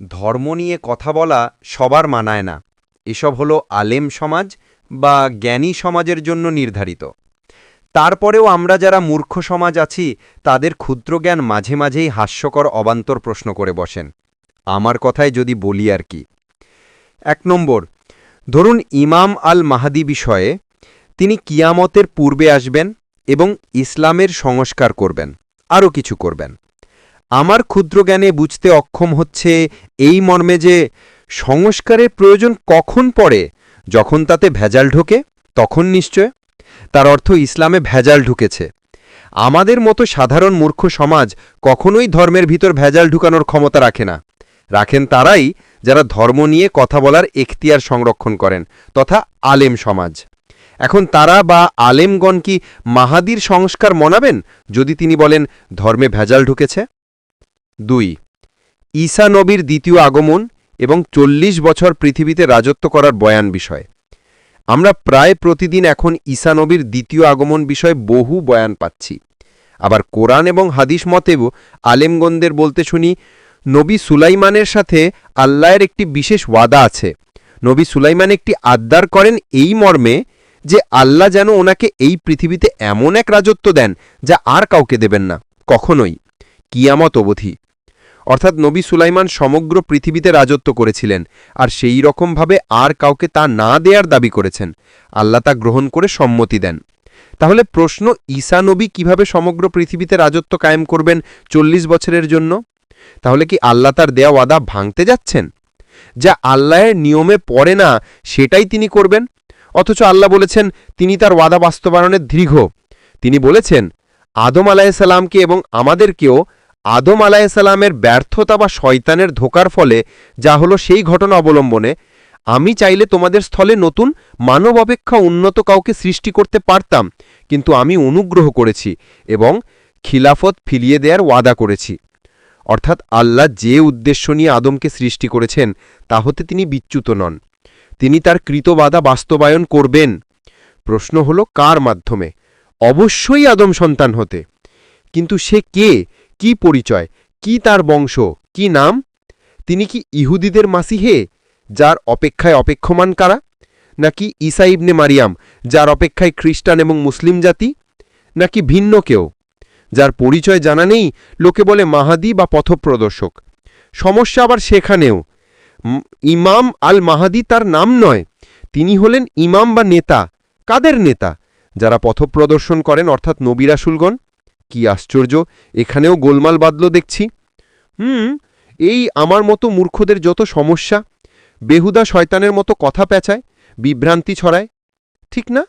ধর্ম নিয়ে কথা বলা সবার মানায় না। এসব হলো আলেম সমাজ বা জ্ঞানী সমাজের জন্য নির্ধারিত। তারপরেও আমরা যারা মূর্খ সমাজ আছি, তাদের ক্ষুদ্র জ্ঞান মাঝে মাঝেই হাস্যকর অবান্তর প্রশ্ন করে বসেন। আমার কথায় যদি বলি আর কি। এক নম্বর, ধরুন ইমাম আল মাহাদি বিষয়ে তিনি কিয়ামতের পূর্বে আসবেন এবং ইসলামের সংস্কার করবেন, আরও কিছু করবেন। আমার ক্ষুদ্র জ্ঞানে বুঝতে অক্ষম হচ্ছে এই মর্মে যে সংস্কারের প্রয়োজন কখন পড়ে, যখন তাতে ভেজাল ঢোকে, তখন নিশ্চয়। তার অর্থ ইসলামে ভেজাল ঢুকেছে। আমাদের মতো সাধারণ মূর্খ সমাজ কখনোই ধর্মের ভিতর ভেজাল ঢুকানোর ক্ষমতা রাখে না। রাখেন তারাই যারা ধর্ম নিয়ে কথা বলার এখতিয়ার সংরক্ষণ করেন, তথা আলেম সমাজ। এখন তারা বা আলেমগণ কি মাহাদির সংস্কার মনাবেন, যদি তিনি বলেন ধর্মে ভেজাল ঢুকেছে? দুই, ঈসা নবীর দ্বিতীয় আগমন এবং চল্লিশ বছর পৃথিবীতে রাজত্ব করার বয়ান বিষয়। আমরা প্রায় প্রতিদিন এখন ঈসা নবীর দ্বিতীয় আগমন বিষয়ে বহু বয়ান পাচ্ছি। আবার কোরআন এবং হাদিস মতেও আলেমগণদের বলতে শুনি, নবী সুলাইমানের সাথে আল্লাহর একটি বিশেষ ওয়াদা আছে। নবী সুলাইমান একটি আদ্দার করেন এই মর্মে যে আল্লাহ যেন ওনাকে এই পৃথিবীতে এমন এক রাজত্ব দেন যা আর কাউকে দেবেন না, কখনোই। কিয়ামত অবধি। অর্থাৎ নবী সুলাইমান সমগ্র পৃথিবীতে রাজত্ব করেছিলেন, আর সেই রকমভাবে আর কাউকে তা না দেয়ার দাবি করেছেন। আল্লাহ তা গ্রহণ করে সম্মতি দেন। তাহলে প্রশ্ন, ঈসা নবী কীভাবে সমগ্র পৃথিবীতে রাজত্ব কায়েম করবেন চল্লিশ বছরের জন্য? তাহলে কি আল্লাহ তার দেয়া ওয়াদা ভাঙতে যাচ্ছেন? যা আল্লাহের নিয়মে পড়ে না, সেটাই তিনি করবেন? অথচ আল্লাহ বলেছেন, তিনি তার ওয়াদা বাস্তবায়নের দীর্ঘ তিনি বলেছেন, আদম আলাহিসাল্লামকে এবং আমাদেরকেও আদম আলাহিসাল্লামের ব্যর্থতা বা শয়তানের ধোকার ফলে যা হলো সেই ঘটনা অবলম্বনে, আমি চাইলে তোমাদের স্থলে নতুন মানব অপেক্ষা উন্নত কাউকে সৃষ্টি করতে পারতাম, কিন্তু আমি অনুগ্রহ করেছি এবং খিলাফত ফিরিয়ে দেওয়ার ওয়াদা করেছি। অর্থাৎ আল্লাহ যে উদ্দেশ্য নিয়ে আদমকে সৃষ্টি করেছেন, তা হতে তিনি বিচ্যুত নন। তিনি তার কৃতবাদা বাস্তবায়ন করবেন। প্রশ্ন হল কার মাধ্যমে? অবশ্যই আদম সন্তান হতে। কিন্তু সে কে? কি পরিচয়? কি তার বংশ? কি নাম? তিনি কি ইহুদিদের মাসিহে, যার অপেক্ষায় অপেক্ষমান কারা? নাকি ঈসা ইবনে মারিয়াম, যার অপেক্ষায় খ্রিস্টান এবং মুসলিম জাতি? নাকি ভিন্ন কেউ? যার পরিচয় জানা নেই, লোকে বলে মাহাদি বা পথপ্রদর্শক। সমস্যা আবার সেখানেও। ইমাম আল মাহাদি তার নাম নয়। তিনি হলেন ইমাম বা নেতা। কাদের নেতা? যারা পথপ্রদর্শন করেন, অর্থাৎ নবিরাসুলগণ কি আশ্চর্য, এখানেও গোলমাল বাদল দেখছি। হুম, এই আমার মতো মূর্খদের যত সমস্যা, বেহুদা শয়তানের মতো কথা পেঁচায়, বিভ্রান্তি ছড়ায়। ঠিক না?